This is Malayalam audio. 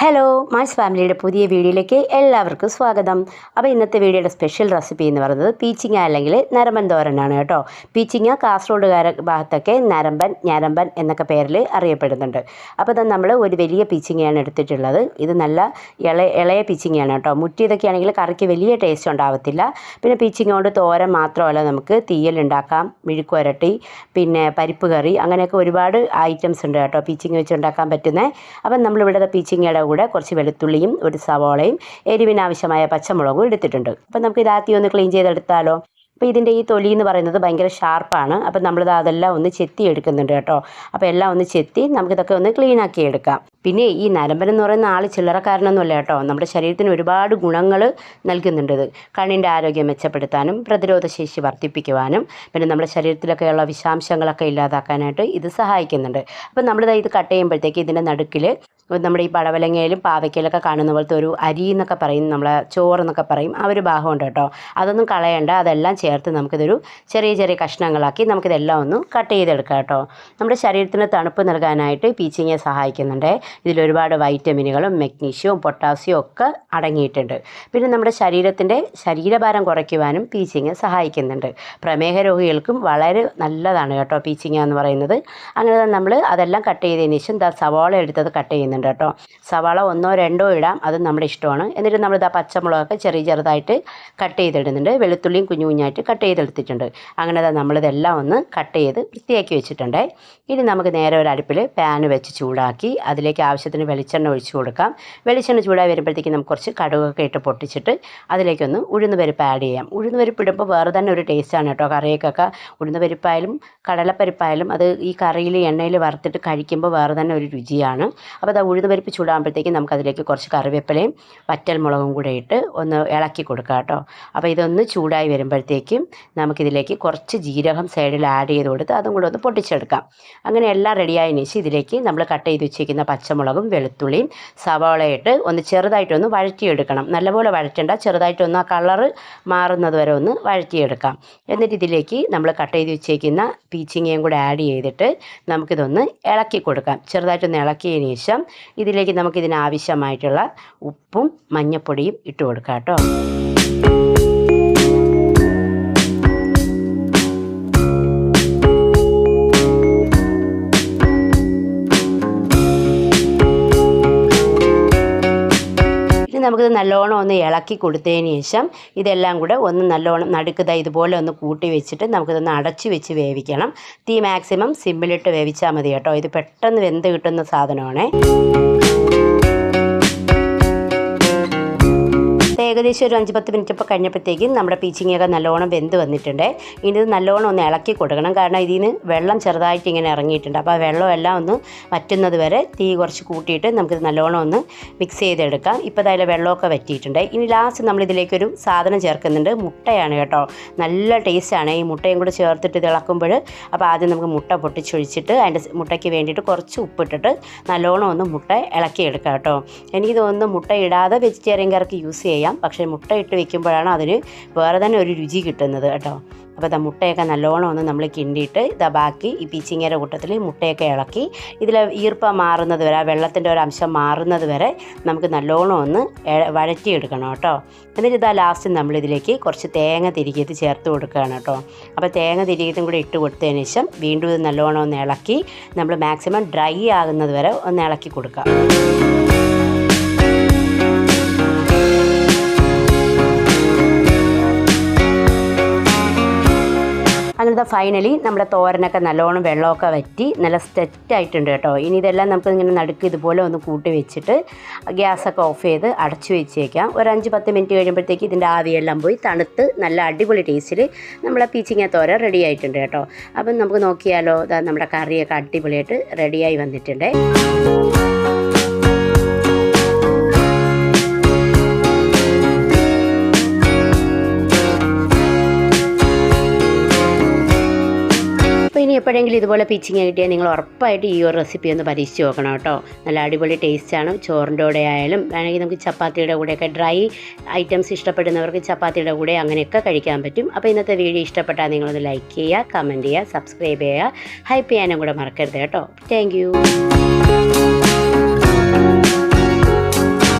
ഹലോ മാസ് ഫാമിലിയുടെ പുതിയ വീഡിയോയിലേക്ക് എല്ലാവർക്കും സ്വാഗതം. അപ്പോൾ ഇന്നത്തെ വീഡിയോയുടെ സ്പെഷ്യൽ റെസിപ്പി എന്ന് പറയുന്നത് പീച്ചിങ്ങ അല്ലെങ്കിൽ നരമ്പൻ തോരനാണ് കേട്ടോ. പീച്ചിങ്ങ കാസർഗോഡുകാര ഭാഗത്തൊക്കെ നരമ്പൻ ഞരമ്പൻ എന്നൊക്കെ പേരിൽ അറിയപ്പെടുന്നുണ്ട്. അപ്പോൾ ഇത് നമ്മൾ ഒരു വലിയ പീച്ചിങ്ങയാണ് എടുത്തിട്ടുള്ളത്. ഇത് നല്ല ഇള ഇളയ പീച്ചിങ്ങയാണ് കേട്ടോ. മുറ്റിയതൊക്കെ ആണെങ്കിൽ കറിക്ക് വലിയ ടേസ്റ്റ് ഉണ്ടാവത്തില്ല. പിന്നെ പീച്ചിങ്ങ കൊണ്ട് തോരൻ മാത്രമല്ല നമുക്ക് തീയലുണ്ടാക്കാം ഉണ്ടാക്കാം വരട്ടി പിന്നെ പരിപ്പ് കറി അങ്ങനെയൊക്കെ ഒരുപാട് ഐറ്റംസ് ഉണ്ട് കേട്ടോ. പീച്ചിങ്ങ വെച്ച് ഉണ്ടാക്കാൻ പറ്റുന്നത് അപ്പം നമ്മളിവിടെ പീച്ചിങ്ങയുടെ കൂടെ കുറച്ച് വെളുത്തുള്ളിയും ഒരു സവോളയും എരിവിനാവശ്യമായ പച്ചമുളകും എടുത്തിട്ടുണ്ട്. അപ്പം നമുക്ക് ഇത് ഒന്ന് ക്ലീൻ ചെയ്തെടുത്താലോ? അപ്പോൾ ഇതിന്റെ ഈ തൊലി എന്ന് പറയുന്നത് ഭയങ്കര ഷാർപ്പാണ് അപ്പം നമ്മളിത് അതെല്ലാം ഒന്ന് ചെത്തി എടുക്കുന്നുണ്ട് കേട്ടോ. അപ്പോൾ എല്ലാം ഒന്ന് ചെത്തി നമുക്കിതൊക്കെ ഒന്ന് ക്ലീൻ ആക്കി എടുക്കാം. പിന്നെ ഈ നരമ്പൻ എന്ന് പറയുന്ന ആൾ ചില്ലറക്കാരനൊന്നുമല്ല കേട്ടോ. നമ്മുടെ ശരീരത്തിന് ഒരുപാട് ഗുണങ്ങൾ നൽകുന്നുണ്ട് ഇത്. കണ്ണിന്റെ ആരോഗ്യം മെച്ചപ്പെടുത്താനും പ്രതിരോധശേഷി വർദ്ധിപ്പിക്കുവാനും പിന്നെ നമ്മുടെ ശരീരത്തിലൊക്കെയുള്ള വിഷാംശങ്ങളൊക്കെ ഇല്ലാതാക്കാനായിട്ട് ഇത് സഹായിക്കുന്നുണ്ട്. അപ്പം നമ്മളിത് ഇത് കട്ട് ചെയ്യുമ്പോഴത്തേക്ക് ഇതിന്റെ നടുക്കിൽ നമ്മുടെ ഈ പടവലങ്ങയിലും പാവയ്ക്കയിലൊക്കെ കാണുന്ന പോലത്തെ ഒരു അരി എന്നൊക്കെ പറയും നമ്മളെ ചോറെന്നൊക്കെ പറയും. ആ ഒരു ഭാഗമുണ്ട് കേട്ടോ. അതൊന്നും കളയണ്ട. അതെല്ലാം ചേർത്ത് നമുക്കിതൊരു ചെറിയ ചെറിയ കഷ്ണങ്ങളാക്കി നമുക്കിതെല്ലാം ഒന്ന് കട്ട് ചെയ്തെടുക്കാം കേട്ടോ. നമ്മുടെ ശരീരത്തിന് തണുപ്പ് നൽകാനായിട്ട് പീച്ചിങ്ങ സഹായിക്കുന്നുണ്ട്. ഇതിലൊരുപാട് വൈറ്റമിനുകളും മെഗ്നീഷ്യവും പൊട്ടാസ്യവും ഒക്കെ അടങ്ങിയിട്ടുണ്ട്. പിന്നെ നമ്മുടെ ശരീരത്തിന്റെ ശരീരഭാരം കുറയ്ക്കുവാനും പീച്ചിങ്ങ സഹായിക്കുന്നുണ്ട്. പ്രമേഹ രോഗികൾക്കും വളരെ നല്ലതാണ് കേട്ടോ പീച്ചിങ്ങ എന്ന് പറയുന്നത്. അങ്ങനെ നമ്മൾ അതെല്ലാം കട്ട് ചെയ്തതിന് ശേഷം സവാള എടുത്തത് കട്ട് ചെയ്യുന്നുണ്ട്. കേട്ടോ. സവാള ഒന്നോ രണ്ടോ ഇടാം അത് നമ്മുടെ ഇഷ്ടമാണ്. എന്നിട്ട് നമ്മൾ ഇതാ പച്ചമുളകൊക്കെ ചെറിയ ചെറുതായിട്ട് കട്ട് ചെയ്തിടുന്നുണ്ട് വെളുത്തുള്ളിയും കുഞ്ഞു കുഞ്ഞായിട്ട് കട്ട് ചെയ്തെടുത്തിട്ടുണ്ട്. അങ്ങനെ ദാ നമ്മളിതെല്ലാം ഒന്ന് കട്ട് ചെയ്ത് വൃത്തിയാക്കി വെച്ചിട്ടുണ്ട്. ഇനി നമുക്ക് നേരെ ഒരു അടുപ്പിൽ പാൻ വെച്ച് ചൂടാക്കി അതിലേക്ക് ആവശ്യത്തിന് വെളിച്ചെണ്ണ ഒഴിച്ചു കൊടുക്കാം. വെളിച്ചെണ്ണ ചൂടായി വരുമ്പോഴത്തേക്ക് നമുക്ക് കുറച്ച് കടുകൊക്കെ ഇട്ട് പൊട്ടിച്ചിട്ട് അതിലേക്കൊന്ന് ഉഴുന്ന് പരിപ്പ് ആഡ് ചെയ്യാം. ഉഴുന്ന് പരിപ്പ് ഇടുമ്പോൾ വേറെ തന്നെ ഒരു ടേസ്റ്റാണ് കേട്ടോ. കറിയൊക്കെ ഉഴുന്ന് പരിപ്പായാലും കടലപ്പരിപ്പായാലും അത് ഈ കറിയിൽ എണ്ണയിൽ വറുത്തിട്ട് കഴിക്കുമ്പോൾ വേറെ തന്നെ ഒരു രുചിയാണ്. അപ്പോൾ അത് ഉഴുന്ന് പരിപ്പ് ചൂടാകുമ്പോഴത്തേക്കും നമുക്കതിലേക്ക് കുറച്ച് കറിവേപ്പിലയും വറ്റൽ മുളകും കൂടെ ഇട്ട് ഒന്ന് ഇളക്കി കൊടുക്കുക കേട്ടോ. അപ്പോൾ ഇതൊന്ന് ചൂടായി വരുമ്പോഴത്തേക്കും നമുക്കിതിലേക്ക് കുറച്ച് ജീരകം സൈഡിൽ ആഡ് ചെയ്ത് കൊടുത്ത് അതും കൂടെ ഒന്ന് പൊട്ടിച്ചെടുക്കാം. അങ്ങനെ എല്ലാം റെഡിയായതിനു ശേഷം ഇതിലേക്ക് നമ്മൾ കട്ട് ചെയ്ത് വെച്ചിരിക്കുന്ന പച്ചമുളകും വെളുത്തുള്ളിയും സവാളയിട്ട് ഒന്ന് ചെറുതായിട്ടൊന്ന് വഴറ്റിയെടുക്കണം. നല്ലപോലെ വഴറ്റണ്ട ചെറുതായിട്ടൊന്ന് ആ കളർ മാറുന്നത് വരെ ഒന്ന് വഴറ്റിയെടുക്കാം. എന്നിട്ട് ഇതിലേക്ക് നമ്മൾ കട്ട് ചെയ്ത് വെച്ചിരിക്കുന്ന പീച്ചിങ്ങയും കൂടെ ആഡ് ചെയ്തിട്ട് നമുക്കിതൊന്ന് ഇളക്കി കൊടുക്കാം. ചെറുതായിട്ടൊന്ന് ഇളക്കിയതിന് ശേഷം ഇതിലേക്ക് നമുക്കിതിനാവശ്യമായിട്ടുള്ള ഉപ്പും മഞ്ഞൾപ്പൊടിയും ഇട്ട് കൊടുക്കാം കേട്ടോ. നമുക്കിത് നല്ലോണം ഒന്ന് ഇളക്കി കൊടുത്തതിന് ശേഷം ഇതെല്ലാം കൂടെ ഒന്ന് നല്ലോണം നടുക്കത ഇതുപോലെ ഒന്ന് കൂട്ടി വെച്ചിട്ട് നമുക്കിതൊന്ന് അടച്ച് വെച്ച് വേവിക്കണം. തീ മാക്സിമം സിമ്മിലിട്ട് വേവിച്ചാൽ മതി കേട്ടോ. ഇത് പെട്ടെന്ന് വെന്ത് കിട്ടുന്ന സാധനമാണേ. ഏകദേശം ഒരു അഞ്ച് പത്ത് മിനിറ്റ് ഇപ്പോൾ കഴിഞ്ഞപ്പോഴത്തേക്കും നമ്മുടെ പീച്ചിങ്ങയൊക്കെ നല്ലോണം വെന്ത് വന്നിട്ടുണ്ട്. ഇനി ഇത് നല്ലോണം ഒന്ന് ഇളക്കി കൊടുക്കണം. കാരണം ഇതിൽ നിന്ന് വെള്ളം ചെറുതായിട്ട് ഇങ്ങനെ ഇറങ്ങിയിട്ടുണ്ട്. അപ്പോൾ ആ വെള്ളമെല്ലാം ഒന്ന് വറ്റുന്നത് വരെ തീ കുറച്ച് കൂട്ടിയിട്ട് നമുക്കിത് നല്ലോണം ഒന്ന് മിക്സ് ചെയ്തെടുക്കാം. ഇപ്പോൾ അതിലെ വെള്ളമൊക്കെ വറ്റിയിട്ടുണ്ട്. ഇനി ലാസ്റ്റ് നമ്മൾ ഇതിലേക്കൊരു സാധനം ചേർക്കുന്നുണ്ട്. മുട്ടയാണ് കേട്ടോ. നല്ല ടേസ്റ്റാണ് ഈ മുട്ടയും കൂടെ ചേർത്തിട്ട് ഇത് ഇളക്കുമ്പോൾ അപ്പോൾ ആദ്യം നമുക്ക് മുട്ട പൊട്ടിച്ചൊഴിച്ചിട്ട് അതിന്റെ മുട്ടയ്ക്ക് വേണ്ടിയിട്ട് കുറച്ച് ഉപ്പിട്ടിട്ട് നല്ലോണം ഒന്ന് മുട്ട ഇളക്കിയെടുക്കാം കേട്ടോ. എനിക്ക് തോന്നുന്നു മുട്ട ഇടാതെ വെജിറ്റേറിയൻ കറിക്ക് യൂസ് ചെയ്യാം. പക്ഷേ മുട്ട ഇട്ട് വെക്കുമ്പോഴാണ് അതിന് വേറെ തന്നെ ഒരു രുചി കിട്ടുന്നത് കേട്ടോ. അപ്പോൾ ഇതാ മുട്ടയൊക്കെ നല്ലോണം ഒന്ന് നമ്മൾ കിണ്ടിയിട്ട് ഇതാ ബാക്കി ഈ പീച്ചിങ്ങയുടെ കൂട്ടത്തിൽ മുട്ടയൊക്കെ ഇളക്കി ഇതിൽ ഈർപ്പം മാറുന്നത് വരെ ആ വെള്ളത്തിന്റെ ഒരു അംശം മാറുന്നത് വരെ നമുക്ക് നല്ലോണം ഒന്ന് വഴറ്റിയെടുക്കണം കേട്ടോ. എന്നിട്ട് ഇതാ ലാസ്റ്റ് നമ്മളിതിലേക്ക് കുറച്ച് തേങ്ങ തിരികിയത് ചേർത്ത് കൊടുക്കുകയാണ് കേട്ടോ. അപ്പോൾ തേങ്ങ തിരികിയതും കൂടി ഇട്ട് കൊടുത്തതിന് ശേഷം വീണ്ടും ഇത് നല്ലോണം ഒന്ന് ഇളക്കി നമ്മൾ മാക്സിമം ഡ്രൈ ആകുന്നത് വരെ ഒന്ന് ഇളക്കി കൊടുക്കുക അങ്ങനത്തെ ഫൈനലി നമ്മുടെ തോരനൊക്കെ നല്ലോണം വെള്ളമൊക്കെ വറ്റി നല്ല സ്റ്റെറ്റായിട്ടുണ്ട് കേട്ടോ. ഇനി ഇതെല്ലാം നമുക്ക് ഇങ്ങനെ നടുക്ക് ഇതുപോലെ ഒന്ന് കൂട്ടി വെച്ചിട്ട് ഗ്യാസൊക്കെ ഓഫ് ചെയ്ത് അടച്ചു വെച്ചേക്കാം. ഒരു അഞ്ച് പത്ത് മിനിറ്റ് കഴിയുമ്പോഴത്തേക്ക് ഇതിന്റെ ആവിയെല്ലാം പോയി തണുത്ത് നല്ല അടിപൊളി ടേസ്റ്റിൽ നമ്മളെ പീച്ചിങ്ങ തോര റെഡി ആയിട്ടുണ്ട് കേട്ടോ. അപ്പം നമുക്ക് നോക്കിയാലോ നമ്മുടെ കറിയൊക്കെ അടിപൊളിയായിട്ട് റെഡിയായി വന്നിട്ടുണ്ട്. എപ്പോഴെങ്കിലും ഇതുപോലെ പിച്ചിങ് കിട്ടിയാൽ നിങ്ങൾ ഉറപ്പായിട്ട് ഈ ഒരു റെസിപ്പി ഒന്ന് പരീക്ഷിച്ച് നോക്കണം കേട്ടോ. നല്ല അടിപൊളി ടേസ്റ്റാണ് ചോറിന്റെ കൂടെ ആയാലും വേണമെങ്കിൽ നമുക്ക് ചപ്പാത്തിയുടെ കൂടെയൊക്കെ ഡ്രൈ ഐറ്റംസ് ഇഷ്ടപ്പെടുന്നവർക്ക് ചപ്പാത്തിയുടെ കൂടെ അങ്ങനെയൊക്കെ കഴിക്കാൻ പറ്റും. അപ്പോൾ ഇന്നത്തെ വീഡിയോ ഇഷ്ടപ്പെട്ടാൽ നിങ്ങളൊന്ന് ലൈക്ക് ചെയ്യുക കമന്റ് ചെയ്യുക സബ്സ്ക്രൈബ് ചെയ്യുക. ഹൈപ്പ് ചെയ്യാനും കൂടെ മറക്കരുത് കേട്ടോ. താങ്ക്